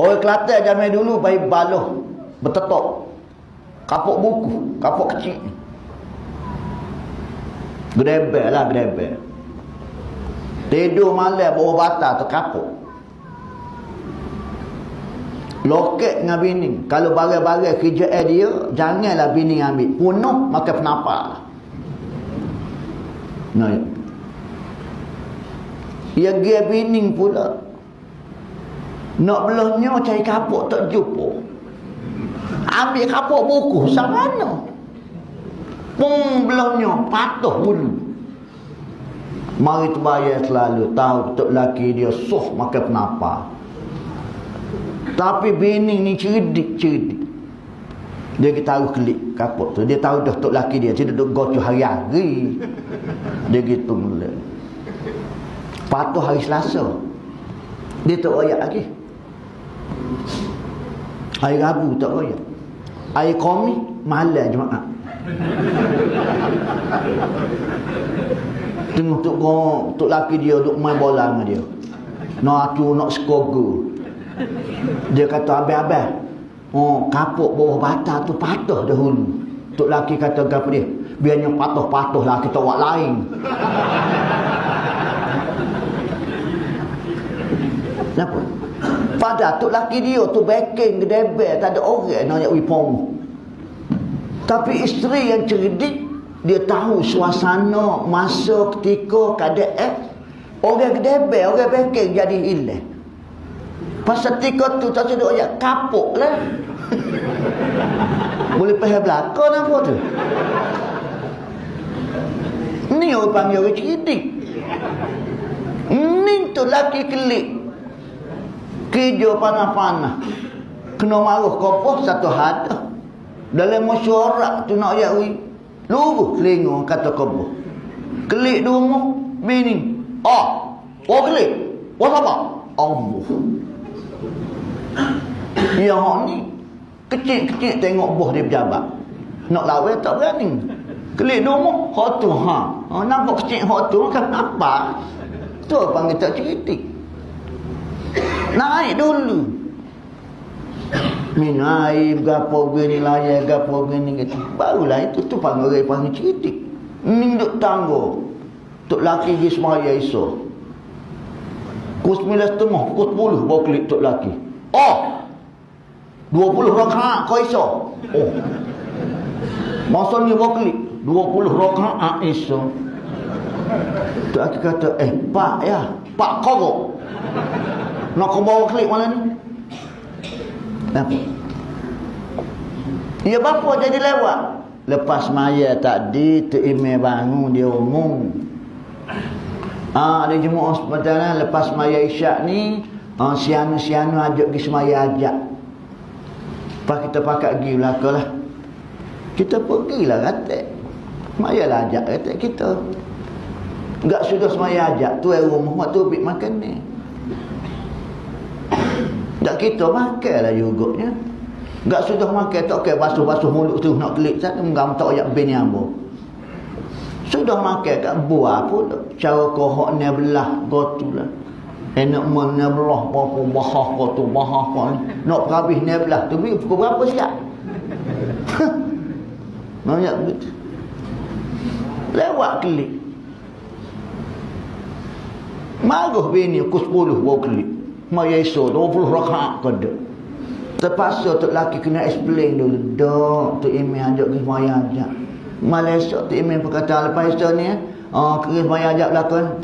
Orang Kelantan zaman dulu baik baloh. Bertetok. Kapuk buku. Kapuk kecil. Grebel lah grebel. Tidur malam bawah batal tu kapuk. Loket dengan bini. Kalau barang-barang kerjaan dia, janganlah bini ambil. Punuh, makan penapa lah. Nah, ya. Ia dia bini pula. Nak belahnya cari kapuk tak jumpa. Ambil kapuk buku, sama mana? Pung belahnya, patuh bulu. Mari tu bayar selalu. Tahu betul laki dia suh makan penapa. Tapi bini ni cerdik-cerdik. Dia tahu kelik kapuk tu. Dia tahu dah tok laki dia. Dia duduk gocu hari-hari. Dia gitu mula. Patuh hari Selasa. Dia tak royak lagi. Hari Rabu tak royak. Hari Komi, malam Jumaat. Tengok tok tok laki dia duk main bola dengan dia. Nak aku nak skogo. Dia kata abang-abang. Oh, kapuk bawah bata tu patah dahulu. Tok laki kata apa dia? Biarnya patuh-patuh lah kita buat lain. Kenapa? Pada tok laki dia tu backing gedebel tak ada orang nak nak wipong. Tapi isteri yang cerdik dia tahu suasana masa ketika keadaan orang gedebel orang backing jadi hilang. Pasal tika tu tak sedut ya kapuk lah. Boleh faham belakang apa tu? Ni orang panggil orang cerdik. Ni tu laki kelik. Kerja panah-panah. Kena maruh kopoh satu hada. Dalam masyarakat tu nak ya wi. Luruh telinga kata kopoh. Kelik dua mu. Bini. Ah. Oh kelik. Oh apa? Allah. Ya ni kecil-kecil tengok buah dia berjabat. Nak lawan tak berani. Kelik domo hak tu ha. ha nampak kecil hak tu kan apa? Tu panggil tak cerdik. Naik dulu. Min air gapo gini layan gapo gini gitu. Barulah itu tu panggil orang panggil cerdik. Ni duk tanggo. Tok laki di semaya iso. Kus milas tengah, kus puluh bawa klik tok laki. Oh. 20 rakaat kau iso. Oh. Masa ni bawa klik 20 rakaat iso. Tak aku kata, eh pak ya, pak kau Nak kau bawa klik mana ni? Kenapa? Ya bapa jadi lewat. Lepas maya tu email bangun, dia umum. Ah, ada jemaah sebentar lepas maya isyak ni, ah, sianu-sianu ajak pergi semaya ajak. Lepas kita pakat pergi belakang lah. Kita pergilah kata. Mayalah ajak kata kita. Enggak sudah semaya ajak. Tu yang rumah tu ambil makan ni. Tak kita makan lah juguknya. Enggak sudah makan tak kira basuh-basuh mulut tu nak klik sana. Enggak tak ayak bin yang. Sudah makan kat buah pun. Cara kohok ni belah. Gotulah. Enak mana belah. Apa bahah kotu bahah kotu. Nak perhabis ni belah. Tu pukul berapa siap? Banyak begitu. Lewat klik. Maruh bini pukul 10 bawa klik. Maya esok 20 rakaat kada. Terpaksa tu laki kena explain dulu. Dok, tu email ajak ke maya ajak. Malaysia tu email perkataan lepas esok ni. Oh, ke maya ajak belakang.